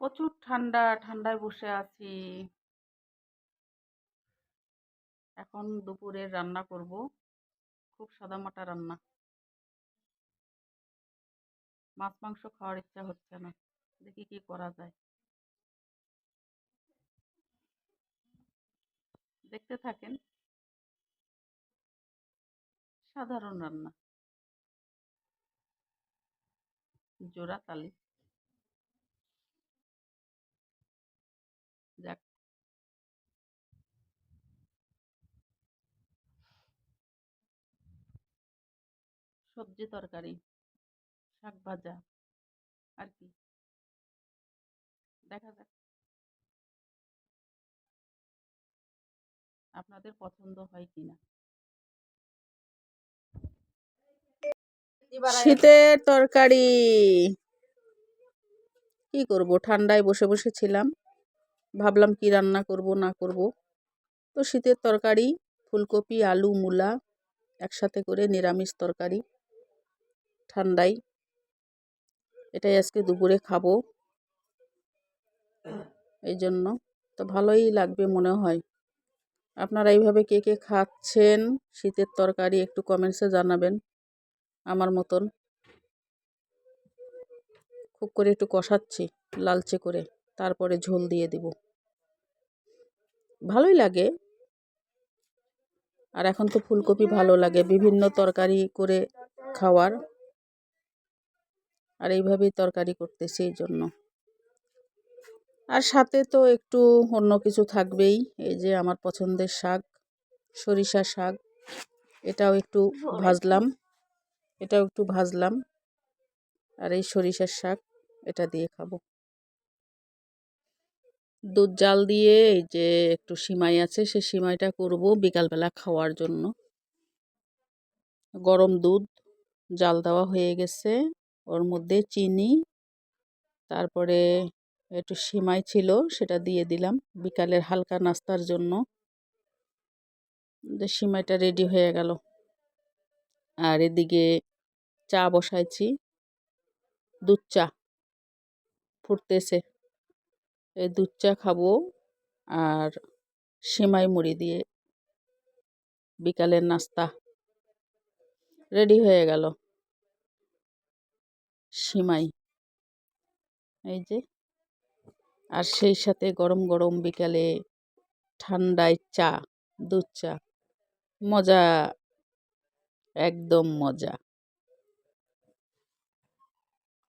প্রচুর ঠান্ডা, ঠান্ডায় বসে আছি। এখন দুপুরের রান্না করব। খুব সাদামাটা রান্না। মাছ, মাংস খাওয়ার ইচ্ছা হচ্ছে না। দেখি কি করা যায়। দেখতে থাকেন। সাধারণ রান্না। জোড়া তালি। যাক। সবজি তরকারি, শাক ভাজা, আর কি? দেখা যাক। আপনাদের পছন্দ হয় কিনা শীতের তরকারি। কি করব? ঠান্ডায় বসে বসে ছিলাম। ভাবলাম কি রান্না করব, না করব। তো শীতের তরকারি, ফুলকপি, আলু, মূলা একসাথে করে নিরামিষ তরকারি ঠান্ডায় এটাই আজকে দুপুরে খাব। এই জন্য তো ভালোই লাগবে মনে হয়। আপনারা এইভাবে কে কে খাচ্ছেন শীতের তরকারি একটু কমেন্টসে জানাবেন আমার মতন। খুব করে একটু কষাচ্ছি, লালচে করে। তারপরে ঝোল দিয়ে দিব। ভালোই লাগে। আর এখন তো ফুলকপি ভালো লাগে, বিভিন্ন তরকারি করে খাওয়ার। আর এইভাবেই তরকারি করতেছি এই জন্য। আর সাথে তো একটু অন্য কিছু থাকবেই, এই যে আমার পছন্দের শাক, সরিষা শাক, এটাও একটু ভাজলাম, এটাও একটু ভাজলাম। আর এই সরিষার শাক, এটা দিয়ে খাব। দুধ জাল দিয়ে এই যে একটু সিমাই আছে সে সিমাইটা করব বিকালবেলা খাওয়ার জন্য। গরম দুধ জাল দেওয়া হয়ে গেছে, ওর মধ্যে চিনি, তারপরে একটু সিমাই ছিল, সেটা দিয়ে দিলাম বিকালের হালকা নাস্তার জন্য। যে সিমাইটা রেডি হয়ে গেল। আর এদিকে চা বসাইছি। দুধ চা ফুটতেছে। এই দুধ চা খাব আর সেমাই মুড়ি দিয়ে বিকালের নাস্তা। রেডি হয়ে গেল। সিমাই। এই যে। আর সেই সাথে গরম গরম বিকালে ঠান্ডায় চা, দুধ চা। মজা। একদম মজা।